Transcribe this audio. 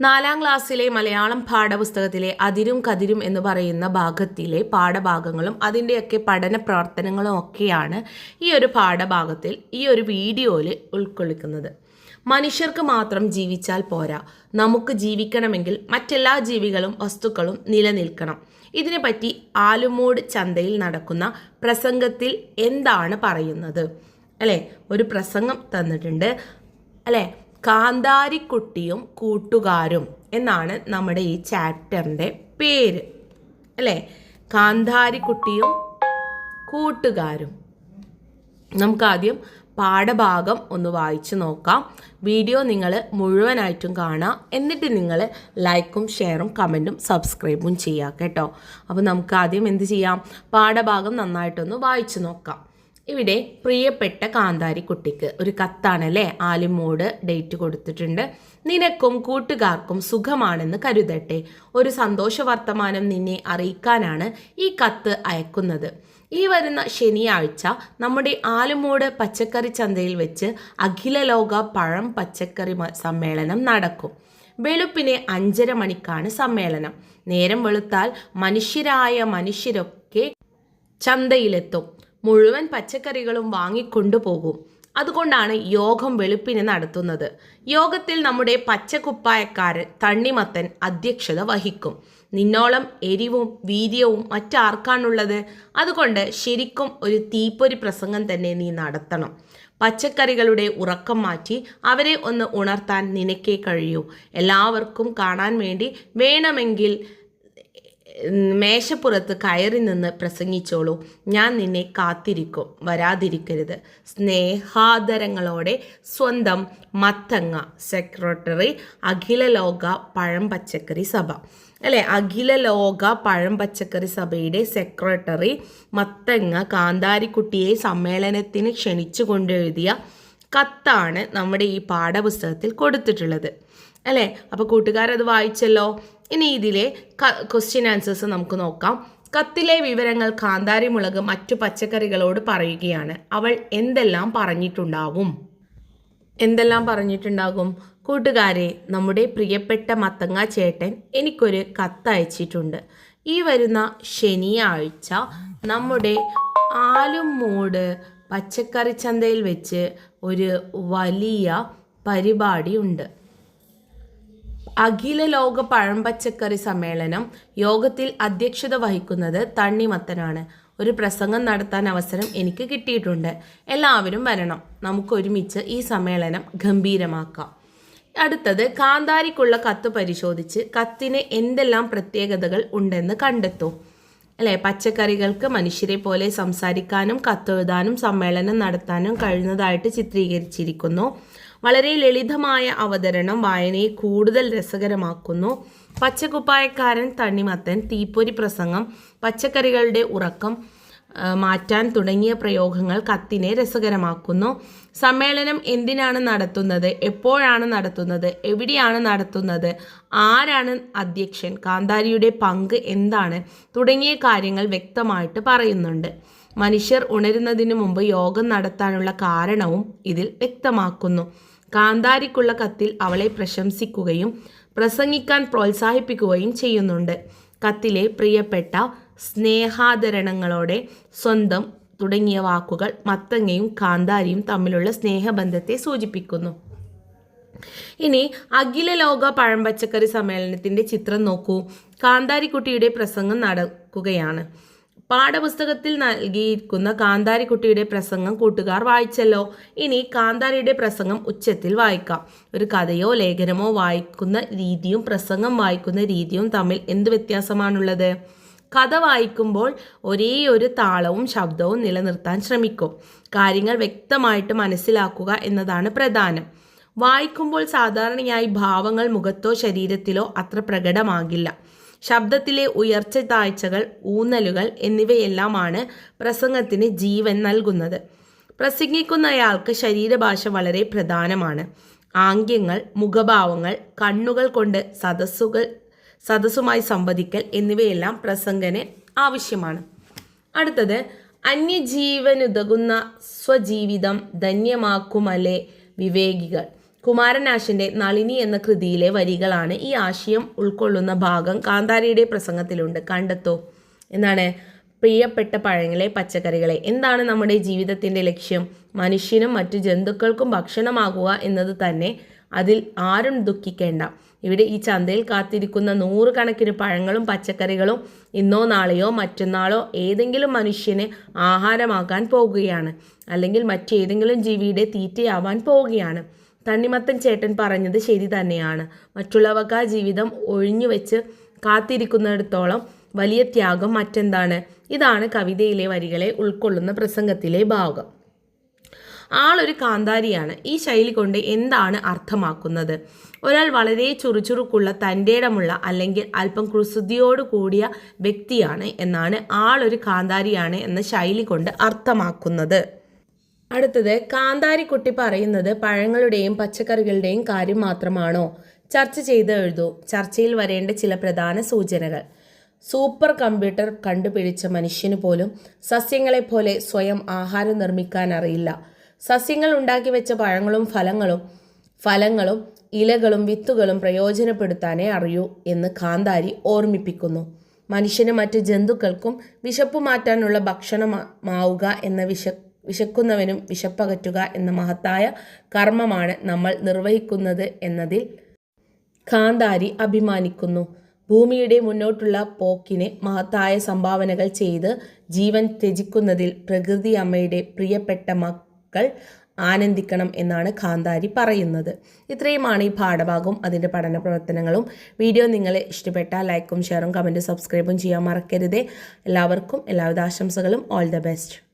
നാലാം ക്ലാസ്സിലെ മലയാളം പാഠപുസ്തകത്തിലെ അതിരും കതിരും എന്ന് പറയുന്ന ഭാഗത്തിലെ പാഠഭാഗങ്ങളും അതിന്റെയൊക്കെ പഠന പ്രവർത്തനങ്ങളും ഒക്കെയാണ് ഈ ഒരു പാഠഭാഗത്തിൽ ഈ ഒരു വീഡിയോയിൽ ഉൾക്കൊള്ളിക്കുന്നത്. മനുഷ്യർക്ക് മാത്രം ജീവിച്ചാൽ പോരാ. നമുക്ക് ജീവിക്കണമെങ്കിൽ മറ്റെല്ലാ ജീവികളും വസ്തുക്കളും നിലനിൽക്കണം. ഇതിനെപ്പറ്റി ആലുമൂട് ചന്തയിൽ നടക്കുന്ന പ്രസംഗത്തിൽ എന്താണ് പറയുന്നത്? അല്ലേ? ഒരു പ്രസംഗം തന്നിട്ടുണ്ട്. അല്ലേ? കാന്താരിക്കുട്ടിയും കൂട്ടുകാരും എന്നാണ് നമ്മുടെ ഈ ചാപ്റ്ററിന്റെ പേര്. അല്ലേ? കാന്താരിക്കുട്ടിയും കൂട്ടുകാരും. നമുക്കാദ്യം പാഠഭാഗം ഒന്ന് വായിച്ചു നോക്കാം. വീഡിയോ നിങ്ങൾ മുഴുവനായിട്ടും കാണാം. എന്നിട്ട് നിങ്ങൾ ലൈക്കും ഷെയറും കമന്റും സബ്സ്ക്രൈബും ചെയ്യുക കേട്ടോ. അപ്പോൾ നമുക്ക് ആദ്യം എന്ത് ചെയ്യാം? പാഠഭാഗം നന്നായിട്ടൊന്ന് വായിച്ചു നോക്കാം. ഇവിടെ പ്രിയപ്പെട്ട കാന്താരി കുട്ടിക്ക് ഒരു കത്താണല്ലേ? ആലിമോട് ഡേറ്റ് കൊടുത്തിട്ടുണ്ട്. നിനക്കും കൂട്ടുകാർക്കും സുഖമാണെന്ന് കരുതട്ടെ. ഒരു സന്തോഷ വർത്തമാനം നിന്നെ അറിയിക്കാനാണ് ഈ കത്ത് അയക്കുന്നത്. ഈ വരുന്ന ശനിയാഴ്ച നമ്മുടെ ആലുമൂട് പച്ചക്കറി ചന്തയിൽ വെച്ച് അഖില ലോക പഴം പച്ചക്കറി സമ്മേളനം നടക്കും. വെളുപ്പിനെ അഞ്ചര മണിക്കാണ് സമ്മേളനം. നേരം വെളുത്താൽ മനുഷ്യരായ മനുഷ്യരൊക്കെ ചന്തയിലെത്തും. മുഴുവൻ പച്ചക്കറികളും വാങ്ങിക്കൊണ്ടുപോകും. അതുകൊണ്ടാണ് യോഗം വെളുപ്പിന് നടത്തുന്നത്. യോഗത്തിൽ നമ്മുടെ പച്ചക്കുപ്പായക്കാരൻ തണ്ണിമത്തൻ അധ്യക്ഷത വഹിക്കും. നിന്നോളം എരിവും വീര്യവും മറ്റാർക്കാണുള്ളത്? അതുകൊണ്ട് ശരിക്കും ഒരു തീപ്പൊരി പ്രസംഗം തന്നെ നീ നടത്തണം. പച്ചക്കറികളുടെ ഉറക്കം മാറ്റി അവരെ ഒന്ന് ഉണർത്താൻ നിനക്കേ കഴിയൂ. എല്ലാവർക്കും കാണാൻ വേണ്ടി വേണമെങ്കിൽ മേശപ്പുറത്ത് കയറി നിന്ന് പ്രസംഗിച്ചോളൂ. ഞാൻ നിന്നെ കാത്തിരിക്കും. വരാതിരിക്കരുത്. സ്നേഹാദരങ്ങളോടെ സ്വന്തം മത്തങ്ങ സെക്രട്ടറി അഖില ലോക പഴം പച്ചക്കറി സഭ. അല്ലെ? അഖില ലോക പഴം പച്ചക്കറി സഭയുടെ സെക്രട്ടറി മത്തങ്ങ കാന്താരിക്കുട്ടിയെ സമ്മേളനത്തിന് ക്ഷണിച്ചു കൊണ്ടെഴുതിയ കത്താണ് നമ്മുടെ ഈ പാഠപുസ്തകത്തിൽ കൊടുത്തിട്ടുള്ളത്. അല്ലേ? അപ്പോൾ കൂട്ടുകാരത് വായിച്ചല്ലോ? ഇനി ഇതിലെ ക്വസ്റ്റ്യൻ ആൻസേഴ്സ് നമുക്ക് നോക്കാം. കത്തിലെ വിവരങ്ങൾ കാന്താരി മുളക് മറ്റു പച്ചക്കറികളോട് പറയുകയാണ്. അവൾ എന്തെല്ലാം പറഞ്ഞിട്ടുണ്ടാവും എന്തെല്ലാം പറഞ്ഞിട്ടുണ്ടാകും? കൂട്ടുകാരെ നമ്മുടെ പ്രിയപ്പെട്ട മത്തങ്ങ ചേട്ടൻ എനിക്കൊരു കത്തയച്ചിട്ടുണ്ട്. ഈ വരുന്ന ശനിയാഴ്ച നമ്മുടെ ആലുംമൂട് പച്ചക്കറി ചന്തയിൽ വെച്ച് ഒരു വലിയ പരിപാടി ഉണ്ട്. അഖില ലോക പഴം പച്ചക്കറി സമ്മേളനം യോഗത്തിൽ അധ്യക്ഷത വഹിക്കുന്നത് തണ്ണിമത്തനാണ്. ഒരു പ്രസംഗം നടത്താൻ അവസരം എനിക്ക് കിട്ടിയിട്ടുണ്ട്. എല്ലാവരും വരണം. നമുക്ക് ഒരുമിച്ച് ഈ സമ്മേളനം ഗംഭീരമാക്കാം. അടുത്തത് കാന്താരിക്കുള്ള കത്ത് പരിശോധിച്ച് കത്തിന് എന്തെല്ലാം പ്രത്യേകതകൾ ഉണ്ടെന്ന് കണ്ടെത്തൂ. അല്ലേ? പച്ചക്കറികൾക്ക് മനുഷ്യരെ പോലെ സംസാരിക്കാനും കത്തെഴുതാനും സമ്മേളനം നടത്താനും കഴിയുന്നതായിട്ട് ചിത്രീകരിച്ചിരിക്കുന്നു. വളരെ ലളിതമായ അവതരണം വായനയെ കൂടുതൽ രസകരമാക്കുന്നു. പച്ചക്കുപ്പായക്കാരൻ തണ്ണിമത്തൻ തീപ്പൊരി പ്രസംഗം പച്ചക്കറികളുടെ ഉറക്കം മാറ്റാൻ തുടങ്ങിയ പ്രയോഗങ്ങൾ കത്തിനെ രസകരമാക്കുന്നു. സമ്മേളനം എന്തിനാണ് നടത്തുന്നത്? എപ്പോഴാണ് നടത്തുന്നത്? എവിടെയാണ് നടത്തുന്നത്? ആരാണ് അധ്യക്ഷൻ? കാന്താരിയുടെ പങ്ക് എന്താണ്? തുടങ്ങിയ കാര്യങ്ങൾ വ്യക്തമായിട്ട് പറയുന്നുണ്ട്. മനുഷ്യർ ഉണരുന്നതിന് മുമ്പ് യോഗം നടത്താനുള്ള കാരണവും ഇതിൽ വ്യക്തമാക്കുന്നു. കാന്താരിക്കുള്ള കത്തിൽ അവളെ പ്രശംസിക്കുകയും പ്രസംഗിക്കാൻ പ്രോത്സാഹിപ്പിക്കുകയും ചെയ്യുന്നുണ്ട്. കത്തിലെ പ്രിയപ്പെട്ട സ്നേഹാദരണങ്ങളോടെ സ്വന്തം തുടങ്ങിയ വാക്കുകൾ മത്തങ്ങയും കാന്താരിയും തമ്മിലുള്ള സ്നേഹബന്ധത്തെ സൂചിപ്പിക്കുന്നു. ഇനി അഖില ലോക പഴം പച്ചക്കറി സമ്മേളനത്തിന്റെ ചിത്രം നോക്കൂ. കാന്താരിക്കുട്ടിയുടെ പ്രസംഗം നടക്കുകയാണ്. പാഠപുസ്തകത്തിൽ നൽകിയിരിക്കുന്ന കാന്താരിക്കുട്ടിയുടെ പ്രസംഗം കൂട്ടുകാർ വായിച്ചല്ലോ. ഇനി കാന്താരിയുടെ പ്രസംഗം ഉച്ചത്തിൽ വായിക്കാം. ഒരു കഥയോ ലേഖനമോ വായിക്കുന്ന രീതിയും പ്രസംഗം വായിക്കുന്ന രീതിയും തമ്മിൽ എന്ത് വ്യത്യാസമാണുള്ളത്? കഥ വായിക്കുമ്പോൾ ഒരേ ഒരു താളവും ശബ്ദവും നിലനിർത്താൻ ശ്രമിക്കും. കാര്യങ്ങൾ വ്യക്തമായിട്ട് മനസ്സിലാക്കുക എന്നതാണ് പ്രധാനം. വായിക്കുമ്പോൾ സാധാരണയായി ഭാവങ്ങൾ മുഖത്തോ ശരീരത്തിലോ അത്ര പ്രകടമാകില്ല. ശബ്ദത്തിലെ ഉയർച്ച താഴ്ചകൾ ഊന്നലുകൾ എന്നിവയെല്ലാമാണ് പ്രസംഗത്തിന് ജീവൻ നൽകുന്നത്. പ്രസംഗിക്കുന്നയാൾക്ക് ശരീരഭാഷ വളരെ പ്രധാനമാണ്. ആംഗ്യങ്ങൾ മുഖഭാവങ്ങൾ കണ്ണുകൾ കൊണ്ട് സദസ്സുകൾ സദസ്സുമായി സംവദിക്കൽ എന്നിവയെല്ലാം പ്രസംഗന് ആവശ്യമാണ്. അടുത്തത് അന്യജീവനുതകുന്ന സ്വജീവിതം ധന്യമാക്കുമല്ലേ വിവേകികൾ. കുമാരനാശിന്റെ നളിനി എന്ന കൃതിയിലെ വരികളാണ് ഈ ആശയം ഉൾക്കൊള്ളുന്ന ഭാഗം കാന്താരിയുടെ പ്രസംഗത്തിലുണ്ട്. കണ്ടെത്തോ. എന്നാണ് പ്രിയപ്പെട്ട പഴങ്ങളെ പച്ചക്കറികളെ. എന്താണ് നമ്മുടെ ജീവിതത്തിന്റെ ലക്ഷ്യം? മനുഷ്യനും മറ്റു ജന്തുക്കൾക്കും ഭക്ഷണമാകുക എന്നത് തന്നെ അതിൽ ആരും ദുഃഖിക്കേണ്ട. ഇവിടെ ഈ ചന്തയിൽ കാത്തിരിക്കുന്ന നൂറുകണക്കിന് പഴങ്ങളും പച്ചക്കറികളും ഇന്നോ നാളെയോ മറ്റന്നാളോ ഏതെങ്കിലും മനുഷ്യനെ ആഹാരമാക്കാൻ പോകുകയാണ്. അല്ലെങ്കിൽ മറ്റേതെങ്കിലും ജീവിയുടെ തീറ്റയാവാൻ പോവുകയാണ് തണ്ണിമത്തൻ ചേട്ടൻ പറഞ്ഞത് ശരി തന്നെയാണ്. മറ്റുള്ളവർക്ക് ജീവിതം ഒഴിഞ്ഞു വെച്ച് കാത്തിരിക്കുന്നിടത്തോളം വലിയ ത്യാഗം മറ്റെന്താണ്? ഇതാണ് കവിതയിലെ വരികളെ ഉൾക്കൊള്ളുന്ന പ്രസംഗത്തിലെ ഭാഗം. ആളൊരു കാന്താരിയാണ്. ഈ ശൈലി കൊണ്ട് എന്താണ് അർത്ഥമാക്കുന്നത്? ഒരാൾ വളരെ ചുറുചുറുക്കുള്ള തന്റെടമുള്ള അല്ലെങ്കിൽ അല്പം കുസൃതിയോട് കൂടിയ വ്യക്തിയാണ് എന്നാണ് ആളൊരു കാന്താരിയാണ് എന്ന ശൈലി കൊണ്ട് അർത്ഥമാക്കുന്നത്. അടുത്തത് കാന്താരിക്കുട്ടി പറയുന്നത് പഴങ്ങളുടെയും പച്ചക്കറികളുടെയും കാര്യം മാത്രമാണോ? ചർച്ച ചെയ്ത് എഴുതൂ. ചർച്ചയിൽ വരേണ്ട ചില പ്രധാന സൂചനകൾ. സൂപ്പർ കമ്പ്യൂട്ടർ കണ്ടുപിടിച്ച മനുഷ്യന് പോലും സസ്യങ്ങളെപ്പോലെ സ്വയം ആഹാരം നിർമ്മിക്കാൻ അറിയില്ല. സസ്യങ്ങൾ ഉണ്ടാക്കി വെച്ച പഴങ്ങളും ഫലങ്ങളും ഫലങ്ങളും ഇലകളും വിത്തുകളും പ്രയോജനപ്പെടുത്താനേ അറിയൂ എന്ന് കാന്താരി ഓർമ്മിപ്പിക്കുന്നു. മനുഷ്യന് മറ്റ് ജന്തുക്കൾക്കും വിശപ്പ് മാറ്റാനുള്ള ഭക്ഷണമാവുക എന്ന വിശ വിശക്കുന്നവനും വിശപ്പകറ്റുക എന്ന മഹത്തായ കർമ്മമാണ് നമ്മൾ നിർവഹിക്കുന്നത് എന്നതിൽ കാന്താരി അഭിമാനിക്കുന്നു. ഭൂമിയുടെ മുന്നോട്ടുള്ള പോക്കിന് മഹത്തായ സംഭാവനകൾ ചെയ്ത് ജീവൻ ത്യജിക്കുന്നതിൽ പ്രകൃതി അമ്മയുടെ പ്രിയപ്പെട്ട മക്കൾ ആനന്ദിക്കണം എന്നാണ് കാന്താരി പറയുന്നത്. ഇത്രയുമാണ് ഈ പാഠഭാഗവും അതിന്റെ പഠന പ്രവർത്തനങ്ങളും. വീഡിയോ നിങ്ങളെ ഇഷ്ടപ്പെട്ടാൽ ലൈക്കും ഷെയറും കമന്റും സബ്സ്ക്രൈബും ചെയ്യാൻ മറക്കരുതേ. എല്ലാവർക്കും എല്ലാവിധ ആശംസകളും. All the best.